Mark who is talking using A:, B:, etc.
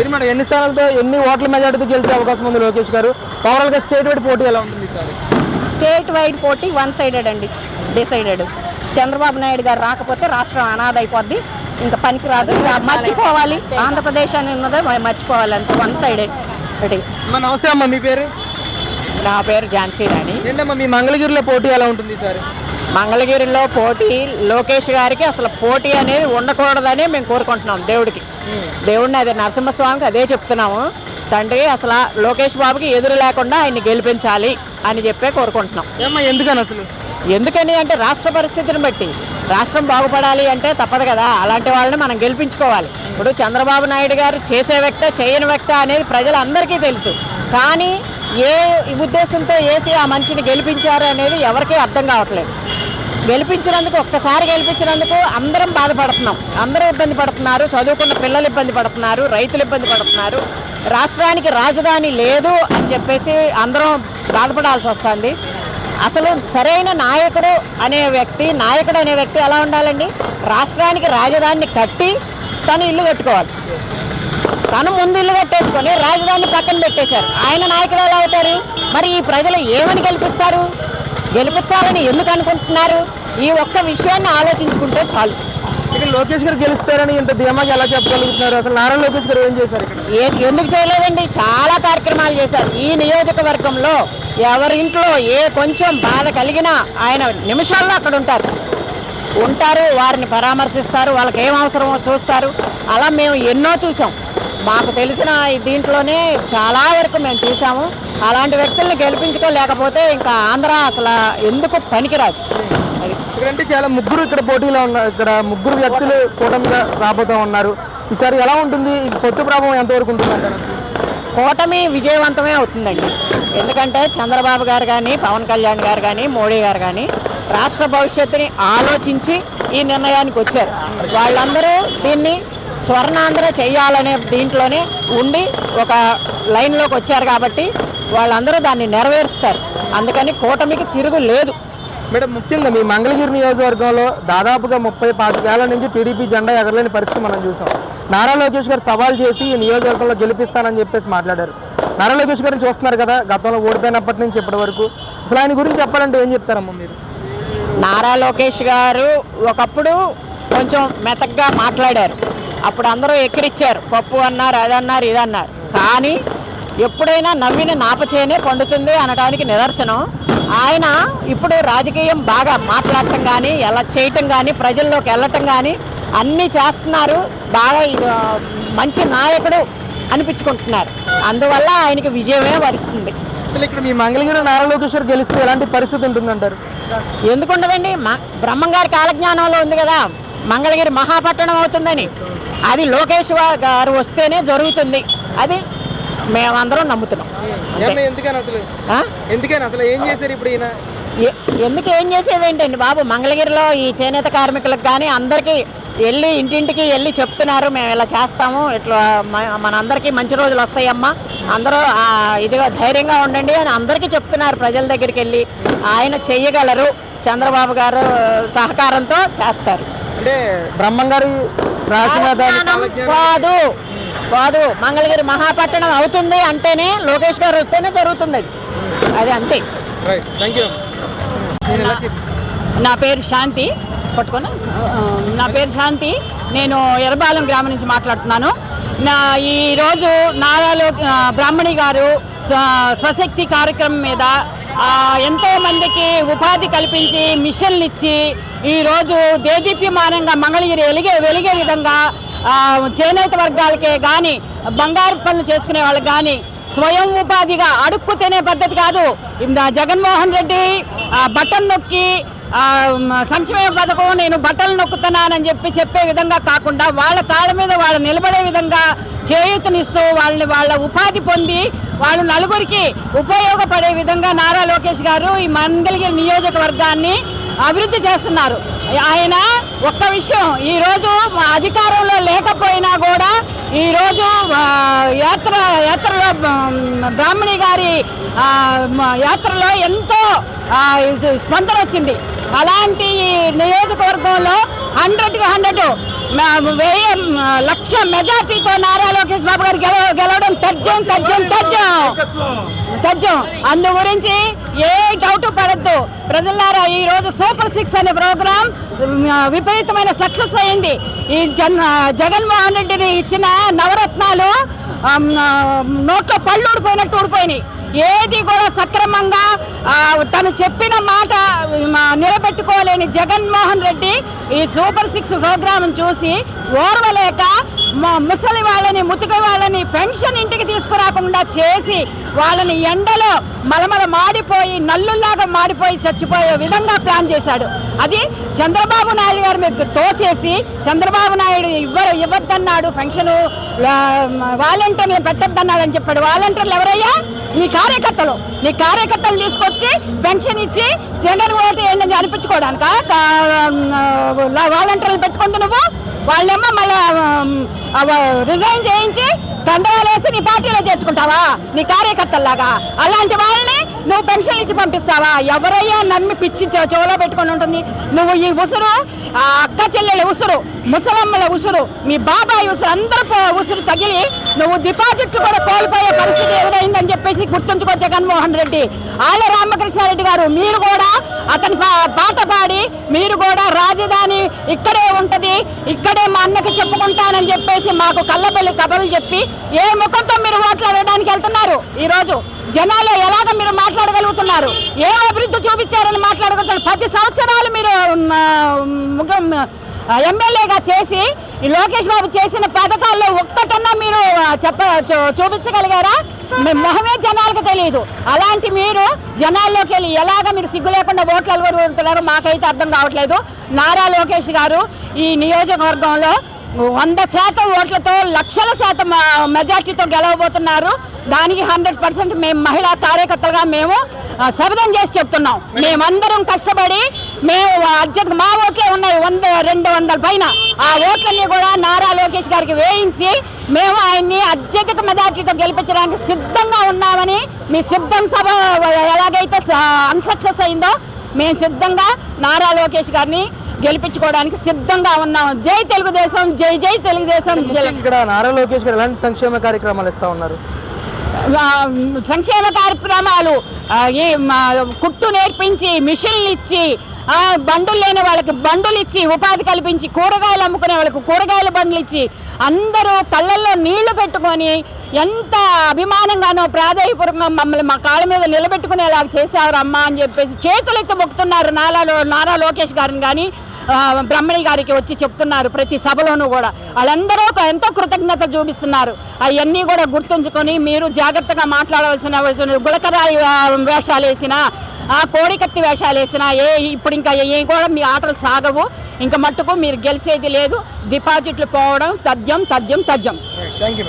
A: ఇది మేడం ఎన్ని స్థానాలతో ఎన్ని ఓట్ల మెజార్టీతో గెలిచే అవకాశం ఉంది లోకేష్ గారు? ఓవరాల్గా స్టేట్ వైడ్ పోటీ ఎలా ఉంటుంది ఈసారి
B: స్టేట్ వైడ్ పోటీ వన్ సైడెడ్ అండి డిసైడెడ్ చంద్రబాబు నాయుడు గారు రాకపోతే రాష్ట్రం అనాథ అయిపోద్ది ఇంకా పనికిరాదు. ఇక మర్చిపోవాలి. ఆంధ్రప్రదేశ్ అని ఉన్నదే మర్చిపోవాలి అంతే వన్ సైడెడ్
A: నమస్తే అమ్మా మీ పేరు?
B: నా పేరు ఝాన్సీ రాణి.
A: ఏంటమ్మా మీ మంగళగిరిలో పోటీ ఎలా ఉంటుంది ఈసారి?
B: మంగళగిరిలో పోటీ లోకేష్ గారికి అసలు పోటీ అనేది ఉండకూడదని మేము కోరుకుంటున్నాం దేవుడికి. దేవుడిని అదే నరసింహస్వామికి అదే చెప్తున్నాము. తండ్రి అసలు లోకేష్ బాబుకి ఎదురు లేకుండా ఆయన్ని గెలిపించాలి అని చెప్పే కోరుకుంటున్నాం.
A: ఏమ్మా ఎందుకని అసలు?
B: ఎందుకని అంటే రాష్ట్ర పరిస్థితిని బట్టి. రాష్ట్రం బాగుపడాలి అంటే తప్పదు కదా. అలాంటి వాళ్ళని మనం గెలిపించుకోవాలి. ఇప్పుడు చంద్రబాబు నాయుడు గారు చేసే వ్యక్త చేయని వ్యక్త అనేది ప్రజలందరికీ తెలుసు. కానీ ఏ ఉద్దేశంతో వేసి ఆ మనిషిని గెలిపించారు అనేది ఎవరికీ అర్థం కావట్లేదు. గెలిపించినందుకు ఒక్కసారి గెలిపించినందుకు అందరం బాధపడుతున్నాం. అందరూ ఇబ్బంది పడుతున్నారు చదువుకున్న పిల్లలు ఇబ్బంది పడుతున్నారు రైతులు ఇబ్బంది పడుతున్నారు. రాష్ట్రానికి రాజధాని లేదు అని చెప్పేసి అందరం బాధపడాల్సి వస్తుంది. అసలు సరైన నాయకుడు అనే వ్యక్తి నాయకుడు అనే వ్యక్తి ఎలా ఉండాలండి? రాష్ట్రానికి రాజధానిని కట్టి తను ఇల్లు కట్టుకోవాలి. తను ముందు ఇల్లు కట్టేసుకొని రాజధాని పక్కన పెట్టేశారు. ఆయన నాయకుడు ఎలా అవుతారు మరి ఈ ప్రజలు ఏమని గెలిపిస్తారు? గెలిపించాలని ఎందుకు అనుకుంటున్నారు? ఈ ఒక్క విషయాన్ని ఆలోచించుకుంటే చాలు.
A: ఇక్కడ లోకేష్ గారు గెలుస్తారని ఇంత ధీమాగా ఎలా చెప్పగలుగుతున్నారు? అసలు నారా లోకేష్ గారు ఏం చేశారు
B: ఎందుకు చేయలేదండి? చాలా కార్యక్రమాలు చేశారు. ఈ నియోజకవర్గంలో ఎవరి ఇంట్లో ఏ కొంచెం బాధ కలిగినా ఆయన నిమిషాల్లో అక్కడ ఉంటారు. ఉంటారు వారిని పరామర్శిస్తారు వాళ్ళకి ఏం అవసరమో చూస్తారు. అలా మేము ఎన్నో చూసాం మాకు తెలిసిన ఈ దీంట్లోనే చాలా వరకు మేము చూసాము అలాంటి వ్యక్తుల్ని గెలిపించుకోలేకపోతే ఇంకా ఆంధ్ర అసలు ఎందుకు పనికిరాదు.
A: ఇక్కడంటే చాలా ముగ్గురు ఇక్కడ పోటీలో ఉన్నారు. ఇక్కడ ముగ్గురు వ్యక్తులు కూటమిగా రాబోతూ ఉన్నారు. ఈసారి ఎలా ఉంటుంది? పొత్తు ప్రభావం ఎంతవరకు ఉంటుంది
B: కూటమి విజయవంతమే అవుతుందండి. ఎందుకంటే చంద్రబాబు గారు కానీ పవన్ కళ్యాణ్ గారు కానీ మోడీ గారు కానీ రాష్ట్ర భవిష్యత్తుని ఆలోచించి ఈ నిర్ణయానికి వచ్చారు. వాళ్ళందరూ దీన్ని స్వర్ణాంధ్ర చేయాలనే దీంట్లోనే ఉండి ఒక లైన్లోకి వచ్చారు కాబట్టి వాళ్ళందరూ దాన్ని నెరవేరుస్తారు. అందుకని కూటమికి తిరుగు లేదు.
A: మేడం ముఖ్యంగా మీ మంగళగిరి నియోజకవర్గంలో దాదాపుగా ముప్పై పాతికేళ్ళ నుంచి టీడీపీ జెండా ఎగరలేని పరిస్థితి మనం చూసాం. నారా లోకేష్ గారు సవాల్ చేసి ఈ నియోజకవర్గంలో గెలిపిస్తానని చెప్పేసి మాట్లాడారు. నారా లోకేష్ గారిని చూస్తున్నారు కదా గతంలో ఓడిపోయినప్పటి నుంచి ఇప్పటి వరకు. అసలు ఆయన గురించి చెప్పాలంటే ఏం చెప్తారమ్మా మీరు?
B: నారా లోకేష్ గారు ఒకప్పుడు కొంచెం మెతగ్గా మాట్లాడారు. అప్పుడు అందరూ ఎక్కిరిచ్చారు. పప్పు అన్నారు అదన్నారు ఇదన్నారు కానీ ఎప్పుడైనా నవ్విన నాపచేనే పండుతుంది అనడానికి నిదర్శనం. ఆయన ఇప్పుడు రాజకీయం బాగా మాట్లాడటం కానీ ఎలా చేయటం కానీ ప్రజల్లోకి వెళ్ళటం కానీ అన్నీ చేస్తున్నారు. బాగా మంచి నాయకుడు అనిపించుకుంటున్నారు. అందువల్ల ఆయనకి విజయమే వరిస్తుంది.
A: అసలు ఇక్కడ మీ మంగళగిరి నారా లోకేష్ గారు గెలిస్తే ఎలాంటి పరిస్థితి ఉంటుందంటారు?
B: ఎందుకుండదండి? మా బ్రహ్మంగారి కాలజ్ఞానంలో ఉంది కదా. మంగళగిరి మహాపట్టణం అవుతుందని. అది లోకేష్ గారు వస్తేనే జరుగుతుంది. అది మేమందరం నమ్ముతున్నాం. ఎందుకు ఏం చేసేది ఏంటండి బాబు? మంగళగిరిలో ఈ చేనేత కార్మికులకు కానీ అందరికీ వెళ్ళి ఇంటింటికి వెళ్ళి చెప్తున్నారు మేము ఇలా చేస్తాము ఇట్లా మనందరికీ మంచి రోజులు వస్తాయమ్మా. అందరూ ఇదిగా ధైర్యంగా ఉండండి అని అందరికీ చెప్తున్నారు ప్రజల దగ్గరికి వెళ్ళి. ఆయన చెయ్యగలరు. చంద్రబాబు గారు సహకారంతో చేస్తారు.
A: అంటే దాని
B: కాలజ్ఞానం కాదు కాదు మంగళగిరి మహాపట్టణం అవుతుంది అంటేనే లోకేష్ గారు వస్తేనే జరుగుతుంది అది. అది అంతే. నా పేరు శాంతి. పట్టుకొని? నా పేరు శాంతి. నేను ఎర్రబాలెం గ్రామం నుంచి మాట్లాడుతున్నాను. నా ఈరోజు నారాలో బ్రాహ్మణి గారు స్వ- స్వశక్తి కార్యక్రమం మీద ఎంతోమందికి ఎంతో మందికి ఉపాధి కల్పించి మిషన్లు ఇచ్చి ఈరోజు దేదీప్యమానంగా మంగళగిరి వెలిగే వెలిగే విధంగా చేనేత వర్గాలకే కానీ బంగారు పనులు చేసుకునే వాళ్ళకి కానీ స్వయం ఉపాధిగా అడుక్కు తినే పద్ధతి కాదు. జగన్మోహన్ రెడ్డి బటన్ నొక్కి సంక్షేమ పథకం నేను బట్టలు నొక్కుతున్నానని చెప్పి చెప్పే విధంగా కాకుండా వాళ్ళ కాళ్ళ మీద వాళ్ళు నిలబడే విధంగా చేయూతనిస్తూ వాళ్ళని వాళ్ళ ఉపాధి పొంది వాళ్ళు నలుగురికి ఉపయోగపడే విధంగా నారా లోకేష్ గారు ఈ మంగళగిరి నియోజకవర్గాన్ని అభివృద్ధి చేస్తున్నారు. ఆయన ఒక్క విషయం ఈరోజు అధికారంలో లేకపోయినా కూడా ఈరోజు యాత్ర యాత్రలో బ్రాహ్మణి గారి యాత్రలో ఎంతో స్పందన వచ్చింది. అలాంటి ఈ నియోజకవర్గంలో హండ్రెడ్కి హండ్రెడ్
C: వెయ్యి లక్ష మెజార్టీతో నారా లోకేష్ బాబు గారు గెలవ గెలవడం తథ్యం తథ్యం తథ్యం. తథ్యం. అందు గురించి ఏ డౌట్ పడద్దు. ప్రజలారా ఈ రోజు సూపర్ సిక్స్ అనే ప్రోగ్రాం విపరీతమైన సక్సెస్ అయింది. ఈ జన్ జగన్మోహన్ రెడ్డిని ఇచ్చిన నవరత్నాలు నోట్లో పళ్ళు ఊడిపోయినట్టు ఊడిపోయినాయి. ఏది కూడా సక్రమంగా తను చెప్పిన మాట నిలబెట్టుకోలేని జగన్మోహన్ రెడ్డి ఈ సూపర్ సిక్స్ ప్రోగ్రామ్ చూసి ఓర్వలేక మ- ముసలి వాళ్ళని ముతిక వాళ్ళని పెన్షన్ ఇంటికి తీసుకురాకుండా చేసి వాళ్ళని ఎండలో మలమల మాడిపోయి నల్లుల్లాగా మాడిపోయి చచ్చిపోయే విధంగా ప్లాన్ చేశాడు. అది చంద్రబాబు నాయుడు గారి మీద తోసేసి చంద్రబాబు నాయుడు ఇవ్వరు ఇవ్వద్దన్నాడు పెన్షన్ వాలంటీర్లు పెట్టద్దన్నాడు అని చెప్పాడు. వాలంటీర్లు ఎవరయ్యా? ఈ కార్యకర్తలు. నీ కార్యకర్తలు తీసుకొచ్చి పెన్షన్ ఇచ్చి జెండర్ ఓటు ఏంటని అనిపించుకోవడానిక? వాలంటీర్లు పెట్టుకుంటూ నువ్వు వాళ్ళేమో మళ్ళీ రిజైన్ చేయించి దండరాలు వేసి నీ పార్టీలో చేర్చుకుంటావా? నీ కార్యకర్తల్లాగా. అలాంటి వాళ్ళని నువ్వు పెన్షన్ ఇచ్చి పంపిస్తావా? ఎవరయ్యా నమ్మి పిచ్చి చెవులో పెట్టుకొని ఉంటుంది? నువ్వు ఈ ఉసురు ఆ అక్క చెల్లెల ఉసురు ముసలమ్మల ఉసురు మీ బాబాయ్ ఉసురు అందరూ ఉసురు తగిలి నువ్వు డిపాజిట్లు కూడా కోల్పోయే పరిస్థితి ఎదురైందని చెప్పేసి గుర్తుంచుకో జగన్మోహన్ రెడ్డి. ఆళ్ళ రామకృష్ణారెడ్డి గారు మీరు కూడా అతని పా- పాట పాడి మీరు కూడా రాజధాని ఇక్కడే ఉంటుంది ఇక్కడే మా అన్నకి చెప్పుకుంటానని చెప్పేసి మాకు కళ్ళబెల్లి కబలు చెప్పి ఏ ముఖంతో మీరు ఓట్లు అడగడానికి వెళ్తున్నారు? ఈరోజు జనాలు ఎలాగ మీరు మాట్లాడగలుగుతున్నారు? ఏ అభివృద్ధి చూపించారని మాట్లాడగలుగుతున్నారు? పది సంవత్సరాలు మీరు ముఖం ఎమ్మెల్యేగా చేసి ఈ లోకేష్ బాబు చేసిన పథకాల్లో ఒక్కటన్నా మీరు చెప్ప చూపించగలిగారా? మొహమే జనాలకు తెలియదు అలాంటి మీరు జనాల్లోకి వెళ్ళి ఎలాగ మీరు సిగ్గు లేకుండా ఓట్లు అలుగుతున్నారో మాకైతే అర్థం కావట్లేదు. నారా లోకేష్ గారు ఈ నియోజకవర్గంలో వంద శాతం ఓట్లతో లక్షల శాతం మెజార్టీతో గెలవబోతున్నారు. దానికి హండ్రెడ్ పర్సెంట్ మేము మహిళా కార్యకర్తలుగా మేము శపథం చేసి చెప్తున్నాం. మేమందరం కష్టపడి మేము అత్యంత మా ఓట్లే ఉన్నాయి వంద రెండు వందల పైన. ఆ ఓట్లన్నీ కూడా నారా లోకేష్ గారికి వేయించి మేము ఆయన్ని అత్యధిక మెజార్టీతో గెలిపించడానికి సిద్ధంగా ఉన్నామని మీ సిద్ధం సభ ఎలాగైతే అన్సక్సెస్ అయిందో మేము సిద్ధంగా నారా లోకేష్ గారిని గెలిపించుకోవడానికి సిద్ధంగా ఉన్నాం. జై తెలుగుదేశం జై జై తెలుగుదేశం.
A: ఇక్కడ నారా లోకేష్ గారు ఎలాంటి సంక్షేమ కార్యక్రమాలు ఇస్తా ఉన్నారు?
C: సంక్షేమ కార్యక్రమాలు ఈ మా కుట్టు నేర్పించి మిషన్లు ఇచ్చి బండులు లేని వాళ్ళకి బండులు ఇచ్చి ఉపాధి కల్పించి కూరగాయలు అమ్ముకునే వాళ్ళకి కూరగాయల బండ్లు ఇచ్చి అందరూ కళ్ళల్లో నీళ్ళు పెట్టుకొని ఎంత అభిమానంగానో ప్రాధాన్యపూర్వకంగా మమ్మల్ని మా కాళ్ళ మీద నిలబెట్టుకునేలాగా చేశారు అమ్మ అని చెప్పేసి చేతులు ఎత్తి మొక్కుతున్నారు నారాలో నారా లోకేష్ గారిని కానీ బ్రహ్మణి గారికి వచ్చి చెప్తున్నారు ప్రతి సభలోనూ కూడా. వాళ్ళందరూ ఎంతో కృతజ్ఞత చూపిస్తున్నారు. అవన్నీ కూడా గుర్తుంచుకొని మీరు జాగ్రత్తగా మాట్లాడవలసిన గుళకరాయి గులకరాయి వేషాలు వేసిన ఆ కోడికత్తి వేషాలు వేసిన ఏ ఇప్పుడు ఇంకా ఏ కూడా మీ ఆటలు సాగవు. ఇంకా మట్టుకు మీరు గెలిచేది లేదు. డిపాజిట్లు పోవడం తథ్యం తథ్యం తథ్యం.
A: Thank you